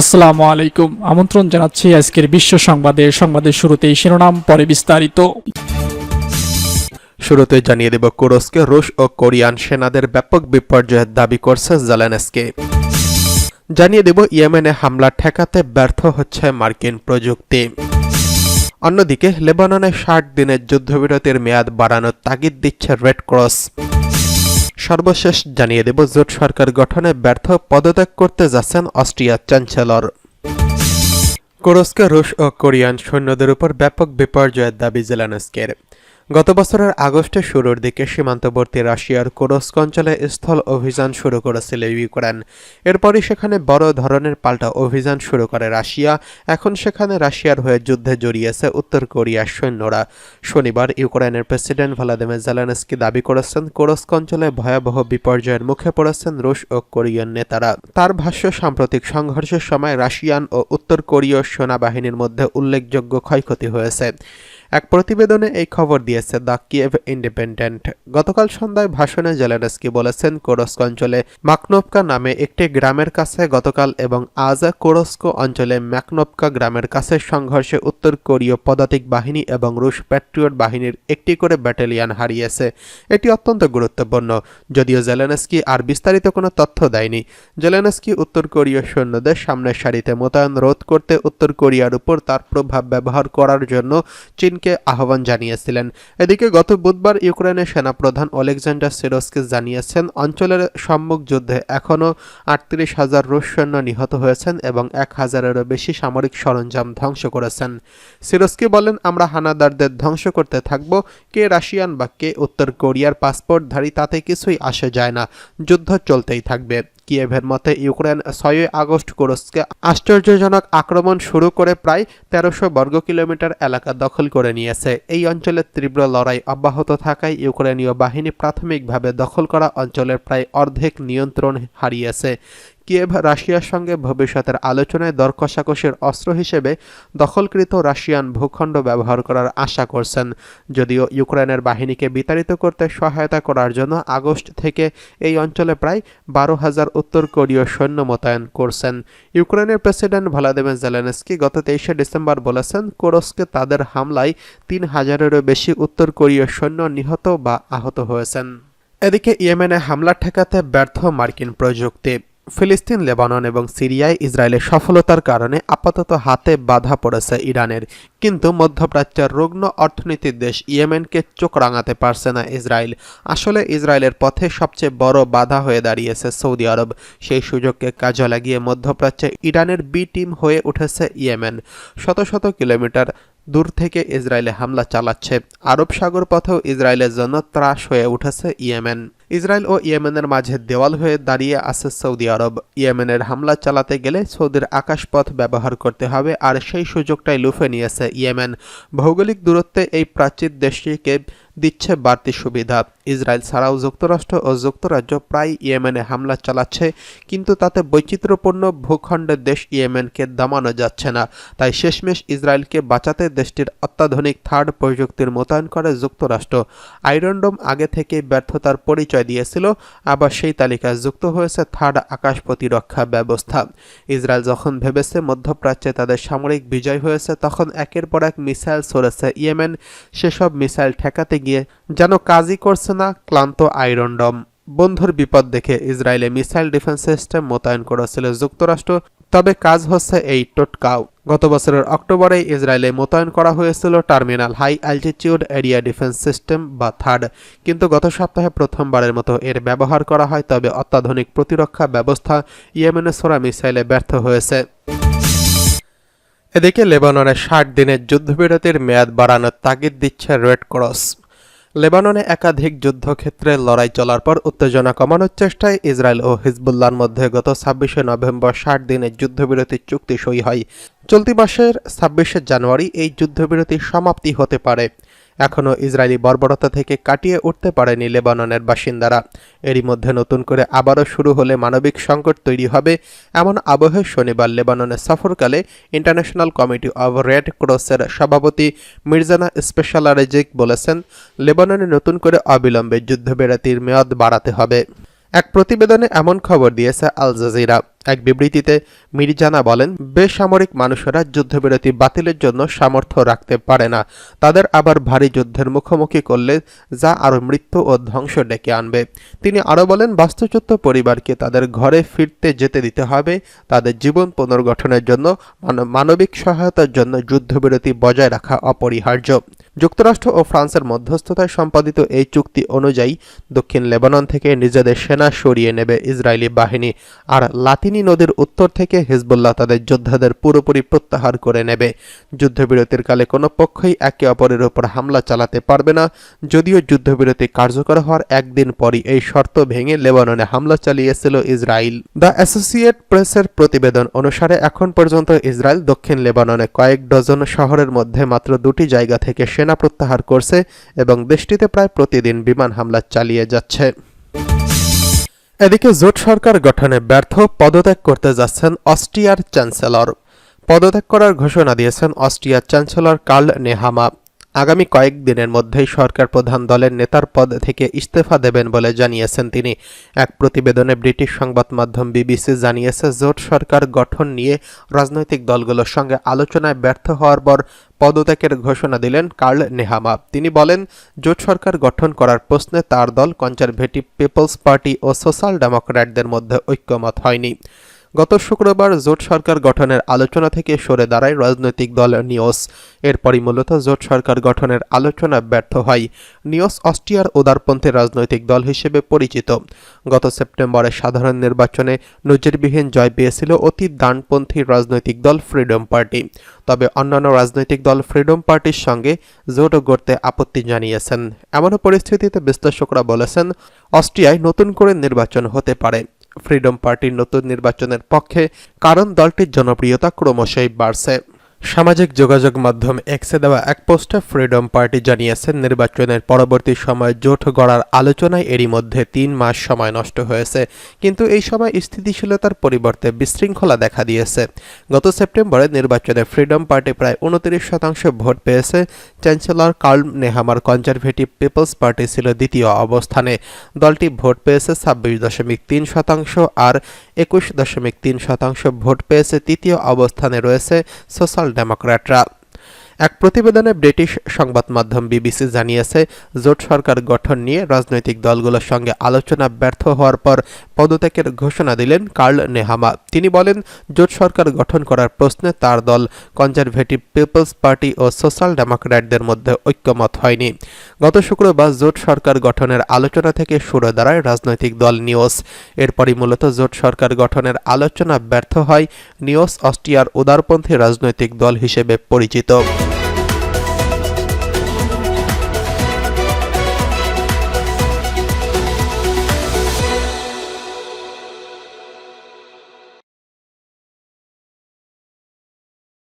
আসসালামু আলাইকুম। আমন্ত্রণ জানাচ্ছি আজকের বিশ্ব সংবাদে। সংবাদের শুরুতেই শিরোনাম, পরে বিস্তারিত। শুরুতে জানিয়ে দেব, কুরস্কে, রুশ ও কোরিয়ান সেনাদের ব্যাপক বিপর্যয়ের দাবি করছে জেলেনস্কি। জানিয়ে দেব, ইয়েমেনে হামলা ঠেকাতে ব্যর্থ হচ্ছে মার্কিন প্রযুক্তি। অন্যদিকে, লেবাননে ষাট দিনের যুদ্ধবিরতির মেয়াদ বাড়ানোর তাগিদ দিচ্ছে রেড ক্রস। সর্বশেষ জানিয়ে দেব, জোট সরকার গঠনে ব্যর্থ পদত্যাগ করতে যাচ্ছেন অস্ট্রিয়ার চ্যান্সেলর। কোরস্কা, রুশ ও কোরিয়ান সৈন্যদের উপর ব্যাপক বিপর্যয়ের দাবি জেলানস্কের। গত বছরের আগস্টের শুরুর দিকে সীমান্তবর্তী রাশিয়ার কুরস্ক অঞ্চলে স্থল অভিযান শুরু করেছিল ইউক্রেন। এরপরই সেখানে বড় ধরনের পাল্টা অভিযান শুরু করে রাশিয়া। এখন সেখানে রাশিয়ার হয়ে যুদ্ধে জড়িয়েছে উত্তর কোরিয়ার সৈন্যরা। শনিবার ইউক্রেনের প্রেসিডেন্ট ভ্লাদিমির জেলেনস্কি দাবি করেছেন, কুরস্ক অঞ্চলে ভয়াবহ বিপর্যয়ের মুখে পড়েছেন রুশ ও কোরিয়ান নেতারা। তার ভাষ্য, সাম্প্রতিক সংঘর্ষের সময় রাশিয়ান ও উত্তর কোরীয় সেনাবাহিনীর মধ্যে উল্লেখযোগ্য ক্ষয়ক্ষতি হয়েছে। এক প্রতিবেদনে এই খবর দিয়েছে দ্য কিয়েভ ইন্ডিপেন্ডেন্ট। গতকাল সন্ধ্যায় ভাষণে জেলেনস্কি বলেছেন, কোরস্ক অঞ্চলে মাকনোভকা নামে একটি গ্রামের কাছে গতকাল এবং আজ কোরস্ক অঞ্চলে ম্যাকনোভকা গ্রামের কাছে সংঘর্ষে উত্তর কোরীয় পদাতিক বাহিনী এবং রুশ প্যাট্রিয়ট বাহিনীর একটি করে ব্যাটালিয়ন হারিয়েছে। এটি অত্যন্ত গুরুত্বপূর্ণ, যদিও জেলেনস্কি আর বিস্তারিত কোনো তথ্য দেয়নি। জেলেনস্কি উত্তর কোরীয় সৈন্যদের সামনের সারিতে মোতায়েন রোধ করতে উত্তর কোরিয়ার উপর তার প্রভাব ব্যবহার করার জন্য চীনকে আহ্বান জানিয়েছিলেন। এদিকে গত বুধবার ইউক্রেনের সেনাপ্রধান ওলেকজান্ডার সিরোসকি জানিয়েছেন, অঞ্চলের সম্মুখ যুদ্ধে এখনও আটত্রিশ হাজার রুশ সৈন্য নিহত হয়েছেন এবং এক হাজারেরও বেশি সামরিক সরঞ্জাম ধ্বংস করেছেন। সিরোসকি বলেন, আমরা হানাদারদের ধ্বংস করতে থাকব, কে রাশিয়ান বা কে উত্তর কোরিয়ার পাসপোর্টধারী তাতে কিছুই আসে যায় না, যুদ্ধ চলতেই থাকবে। কিয়েভের মতে, ইউক্রেন ছয়ই আগস্ট কুরস্কে আশ্চর্যজনক আক্রমণ শুরু করে প্রায় তেরোশো বর্গ কিলোমিটার এলাকা দখল করে নিয়েছে। এই অঞ্চলের তীব্র লড়াই অব্যাহত থাকায় ইউক্রেনীয় বাহিনী প্রাথমিকভাবে দখল করা অঞ্চলের প্রায় অর্ধেক নিয়ন্ত্রণ হারিয়েছে। কিয়েভ রাশিয়ার সঙ্গে ভবিষ্যতের আলোচনায় দর কষাকষির অস্ত্র হিসেবে দখলকৃত রাশিয়ান ভূখণ্ড ব্যবহার করার আশা করছেন। যদিও ইউক্রেনের বাহিনীকে বিতাড়িত করতে সহায়তা করার জন্য আগস্ট থেকে এই অঞ্চলে প্রায় বারো হাজার উত্তর কোরীয় সৈন্য মোতায়েন করছেন। ইউক্রেনের প্রেসিডেন্ট ভ্লাদিমির জেলেনস্কি গত তেইশে ডিসেম্বর বলেছেন, কোরস্কে তাদের হামলায় তিন হাজারেরও বেশি উত্তর কোরীয় সৈন্য নিহত বা আহত হয়েছেন। এদিকে ইয়েমেনে হামলা ঠেকাতে ব্যর্থ মার্কিন প্রযুক্তি। ফিলিস্তিন, লেবানন এবং সিরিয়ায় ইসরায়েলের সফলতার কারণে আপাতত হাতে বাধা পড়েছে ইরানের। কিন্তু মধ্যপ্রাচ্যের রুগ্ন অর্থনীতির দেশ ইয়েমেনকে চোখ রাঙাতে পারছে না ইসরায়েল। আসলে ইসরায়েলের পথে সবচেয়ে বড় বাধা হয়ে দাঁড়িয়েছে সৌদি আরব। সেই সুযোগকে কাজে লাগিয়ে মধ্যপ্রাচ্যে ইরানের বি টিম হয়ে উঠেছে ইয়েমেন। শত শত কিলোমিটার দূর থেকে ইসরায়েলে হামলা চালাচ্ছে। আরব সাগর পথেও ইসরায়েলের জন্য ত্রাস হয়ে উঠেছে ইয়েমেন। ইসরায়েল ও ইয়েমেনের মাঝে দেওয়াল হয়ে দাঁড়িয়ে আছে সৌদি আরব। ইয়েমেনের হামলা চালাতে গেলে সৌদির আকাশপথ ব্যবহার করতে হবে, আর সেই সুযোগটাই লুফে নিয়েছে ইয়েমেন। ভৌগোলিক দূরত্বে এই প্রাচীর দেশটিকে দিচ্ছে বাড়তি সুবিধা। ইসরায়েল ছাড়াও যুক্তরাষ্ট্র ও যুক্তরাজ্য প্রায় ইয়েমেনে হামলা চালাচ্ছে, কিন্তু তাতে বৈচিত্র্যপূর্ণ ভূখণ্ডের দেশ ইয়েমেনকে দমানো যাচ্ছে না। তাই শেষমেশ ইসরায়েলকে বাঁচাতে দেশটির অত্যাধুনিক থার্ড প্রযুক্তির মোতায়েন করে যুক্তরাষ্ট্র। আইরনডোম আগে থেকেই ব্যর্থতার পরিচয় দিয়েছিল, আবার সেই তালিকায় যুক্ত হয়েছে থার্ড আকাশ প্রতিরক্ষা ব্যবস্থা। ইসরায়েল যখন ভেবেছে মধ্যপ্রাচ্যে তাদের সামরিক বিজয় হয়েছে, তখন একের পর এক মিসাইল ছড়েছে ইয়েমেন। সেসব মিসাইল ঠেকাতে গিয়ে, যেন কাজই করছে না, ক্লান্ত আয়রন ডম। বন্ধুর বিপদ দেখে ইসরায়েলে মিসাইল ডিফেন্স সিস্টেম মোতায়েন করেছিল যুক্তরাষ্ট্র, তবে কাজ হচ্ছে এই টোটকাও। গত বছরের অক্টোবরে ইসরায়েলে মোতায়েন করা হয়েছিল terminal high altitude area defence system বা থার্ড, কিন্তু গত সপ্তাহে প্রথমবারের মতো এর ব্যবহার করা হয়, তবে অত্যাধুনিক প্রতিরক্ষা ব্যবস্থা ইয়েমেনে সোরা মিসাইলে ব্যর্থ হয়েছে। এদিকে লেবাননের ষাট দিনের যুদ্ধবিরতির মেয়াদ বাড়ানোর তাগিদ দিচ্ছে রেড ক্রস। লেবাননে একাধিক যুদ্ধক্ষেত্রে লড়াই চলার পর উত্তেজনা কমানোর চেষ্টায় ইসরায়েল ও হিজবুল্লার মধ্যে গত ছাব্বিশে নভেম্বর ষাট দিনের যুদ্ধবিরতির চুক্তি সই হয়। চলতি মাসের ছাব্বিশে জানুয়ারি এই যুদ্ধবিরতির সমাপ্তি হতে পারে। এখনও ইসরায়েলি বর্বরতা থেকে কাটিয়ে উঠতে পারেনি লেবাননের বাসিন্দারা। এরই মধ্যে নতুন করে আবারও শুরু হলে মানবিক সংকট তৈরি হবে এমন আবহে শনিবার লেবাননের সফরকালে ইন্টারন্যাশনাল কমিটি অব রেড ক্রসের সভাপতি মির্জানা স্পেশালারেজিক বলেছেন, লেবাননে নতুন করে অবিলম্বে যুদ্ধবিরতির মেয়াদ বাড়াতে হবে। এক প্রতিবেদনে এমন খবর দিয়েছে আল জাজিরা। এক বিবৃতিতে মির্জানা বলেন, বেসামরিক মানুষেরা যুদ্ধবিরতি বাতিলের জন্য সামর্থ্য রাখতে পারে না। তাদের আবার ভারী যুদ্ধের মুখোমুখি করলে যা আরও মৃত্যু ও ধ্বংস ডেকে আনবে। তিনি আরও বলেন, বাস্তুচ্যুত পরিবারকে তাদের ঘরে ফিরতে যেতে দিতে হবে। তাদের জীবন পুনর্গঠনের জন্য, মান- মানবিক সহায়তার জন্য যুদ্ধবিরতি বজায় রাখা অপরিহার্য। যুক্তরাষ্ট্র ও ফ্রান্সের মধ্যস্থতায় সম্পাদিত এই চুক্তি অনুযায়ী দক্ষিণ লেবানন থেকে নিজেদের সেনা সরিয়ে নেবে ইসরায়েলি বাহিনী। আর লাতিনি নদীর উত্তর থেকে হিজবুল্লাহ তাদের যোদ্ধাদের পুরোপুরি প্রত্যাহার করে নেবে। যুদ্ধবিরতির কালে কোনো পক্ষই একে অপরের উপর হামলা চালাতে পারবে না। যদিও যুদ্ধবিরতি কার্যকর হওয়ার একদিন পরই এই শর্ত ভেঙে লেবাননে হামলা চালিয়েছিল ইসরায়েল দ্য অ্যাসোসিয়েট প্রেসের প্রতিবেদন অনুসারে এখন পর্যন্ত ইসরায়েল দক্ষিণ লেবাননে কয়েক ডজন শহরের মধ্যে মাত্র দুটি জায়গা থেকে সেনা প্রত্যাহার করছে এবং দেশটিতে প্রায় প্রতিদিন বিমান হামলা চালিয়ে যাচ্ছে। এদিকে জোট সরকার গঠনে ব্যর্থ, পদত্যাগ করতে যাচ্ছেন অস্ট্রিয়ার চ্যান্সেলর। পদত্যাগ করার ঘোষণা দিয়েছেন অস্ট্রিয়ার চ্যান্সেলর কার্ল নেহামা। আগামী কয়েকদিনের মধ্যেই সরকার প্রধান দলের নেতার পদ থেকে ইস্তফা দেবেন বলে জানিয়েছেন তিনি। এক প্রতিবেদনে ব্রিটিশ সংবাদ মাধ্যম বিবিসি জানিয়েছে, জোট সরকার গঠন নিয়ে রাজনৈতিক দলগুলোর সঙ্গে আলোচনায় ব্যর্থ হওয়ার পর পদত্যাগের ঘোষণা দিলেন কার্ল নেহামা। তিনি বলেন, জোট সরকার গঠন করার প্রশ্নে তার দল কনজারভেটিভ পিপলস পার্টি ও সোশ্যাল ডেমোক্র্যাটদের মধ্যে ঐক্যমত হয়নি। গত শুক্রবার জোট সরকার গঠনের আলোচনা থেকে সরে দাঁড়ায় রাজনৈতিক দল নিওস। এরপরই মূলত জোট সরকার গঠনের আলোচনা ব্যর্থ হয়। নিওস অস্ট্রিয়ার উদারপন্থী রাজনৈতিক দল হিসেবে পরিচিত। গত সেপ্টেম্বরে সাধারণ নির্বাচনে নজিরবিহীন জয় পেয়েছিল অতি ডানপন্থী রাজনৈতিক দল ফ্রিডম পার্টি। তবে অন্যান্য রাজনৈতিক দল ফ্রিডম পার্টির সঙ্গে জোট গড়তে আপত্তি জানিয়েছেন। এমন পরিস্থিতিতে বিশ্লেষকরা বলেছেন, অস্ট্রিয়ায় নতুন করে নির্বাচন হতে পারে। ফ্রিডম পার্টির নতুন নির্বাচনের পক্ষে কারণ দলটির জনপ্রিয়তা ক্রমশই বাড়ছে। সামাজিক যোগাযোগ মাধ্যম এক্সে দেওয়া এক পোস্টে ফ্রিডম পার্টি জানিয়েছেন নির্বাচনের পরবর্তী সময় জোট গড়ার আলোচনায় এরই মধ্যে তিন মাস সময় নষ্ট হয়েছে। কিন্তু এই সময় স্থিতিশীলতার পরিবর্তে বিশৃঙ্খলা দেখা দিয়েছে। গত সেপ্টেম্বরে নির্বাচনে ফ্রিডম পার্টি প্রায় উনত্রিশ শতাংশ ভোট পেয়েছে। Chancellor Karl Nehammer conservative people's party ছিল দ্বিতীয় অবস্থানে। দলটি ভোট পেয়েছে ছাব্বিশ দশমিক তিন শতাংশ আর একুশ দশমিক তিন শতাংশ ভোট পেয়েছে তৃতীয় অবস্থানে রয়েছে সোশ্যাল ডেমোক্র্যাটরা। এক প্রতিবেদনে ব্রিটিশ সংবাদ মাধ্যম বিবিসি জানিয়েছে, জোট সরকার গঠন নিয়ে রাজনৈতিক দলগুলোর সঙ্গে আলোচনা ব্যর্থ হওয়ার পর পদত্যাগের ঘোষণা দিলেন কার্ল নেহামা। তিনি বলেন, জোট সরকার গঠন করার প্রশ্নে তার দল কনজারভেটিভ পিপলস পার্টি ও সোশ্যাল ডেমোক্র্যাটদের মধ্যে ঐক্যমত হয়নি। গত শুক্রবার জোট সরকার গঠনের আলোচনা থেকে সরে দাঁড়ায় রাজনৈতিক দল নিওস। এরপরই মূলত জোট সরকার গঠনের আলোচনা ব্যর্থ হয় নিওস অস্ট্রিয়ার উদারপন্থী রাজনৈতিক দল হিসেবে পরিচিত।